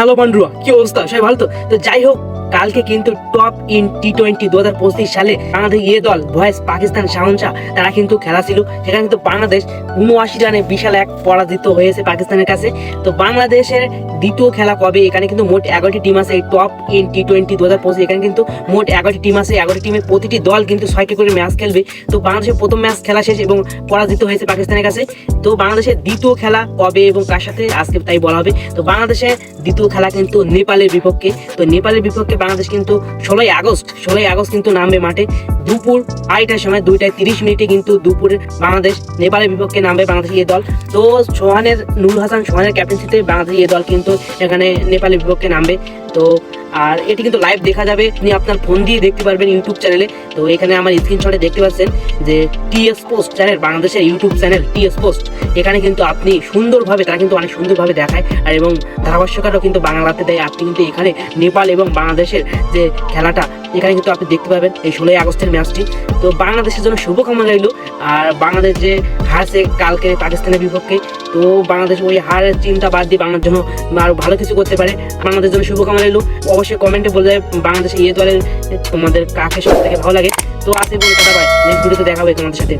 Hello Pandua কি অবস্থা? সবাই ভালো তো? যাই হোক কালকে কিন্তু টপ ইন টি টোয়েন্টি দু হাজার পঁচিশ সালে বাংলাদেশ ইয়ে দল ভয়েস পাকিস্তান শাহনশাহ তারা কিন্তু খেলা ছিল। সেখানে কিন্তু বাংলাদেশ উনআশি রানে বিশাল এক পরাজিত হয়েছে পাকিস্তানের কাছে। তো বাংলাদেশের দ্বিতীয় খেলা কবে? এখানে কিন্তু মোট এগারোটি টিম আছে এই টপ ইন টি টোয়েন্টি দু হাজার পঁচিশ। এখানে কিন্তু মোট এগারোটি টিম আছে। এগারোটি টিমের প্রতিটি দল কিন্তু ছয়টি করে ম্যাচ খেলবে। তো বাংলাদেশের প্রথম ম্যাচ খেলা শেষ এবং পরাজিত হয়েছে পাকিস্তানের কাছে। তো বাংলাদেশের দ্বিতীয় খেলা কবে এবং কার সাথে? আজকে তাই বলা হবে। তো বাংলাদেশের দ্বিতীয় খেলা কিন্তু নেপালের বিপক্ষে। তো নেপালের বিপক্ষে বাংলাদেশ কিন্তু ষোলোই আগস্ট ষোলোই আগস্ট কিন্তু নামবে মাঠে। দুপুর আড়াইটার সময়, দুইটায় তিরিশ মিনিটে কিন্তু দুপুরে বাংলাদেশ, নেপালের বিপক্ষে নামবে বাংলাদেশ এ দল। তো সোহানের নুর হাসান সোহানের ক্যাপ্টেন্সিতে বাংলাদেশ এ দল কিন্তু এখানে নেপালের বিপক্ষে নামবে। তো আর এটি কিন্তু লাইভ দেখা যাবে। আপনি আপনার ফোন দিয়ে দেখতে পারবেন ইউটিউব চ্যানেলে তো এখানে আমার স্ক্রিনশটে দেখতে পাচ্ছেন যে টিএস পোস্ট চ্যানেল বাংলাদেশের ইউটিউব চ্যানেল টিএস পোস্ট এখানে কিন্তু আপনি সুন্দরভাবে, তারা কিন্তু অনেক সুন্দরভাবে দেখায়। আর এবং ধারাভাষ্যকারও কিন্তু বাংলাতে দেয়। আপনি কিন্তু এখানে নেপাল এবং বাংলাদেশের যে খেলাটা এখানে কিন্তু আপনি দেখতে পাবেন এই ষোলোই আগস্টের ম্যাচটি। তো বাংলাদেশের জন্য শুভকামনা রইল। আর বাংলাদেশ যে হারছে কালকে পাকিস্তানের বিপক্ষে, তো বাংলাদেশ ওই হারের চিন্তা বাদ দিয়ে বাংলার জন্য আরও ভালো কিছু করতে পারে, বাংলাদেশের জন্য শুভকামনা রইল। অবশ্যই কমেন্টে বলে বাংলাদেশ ইয়ে দলের তোমাদের কাকে সব থেকে ভালো লাগে। তো আসে বলে কথা ভাই নেক্সট ভিডিওতে দেখা হবে তোমাদের সাথে।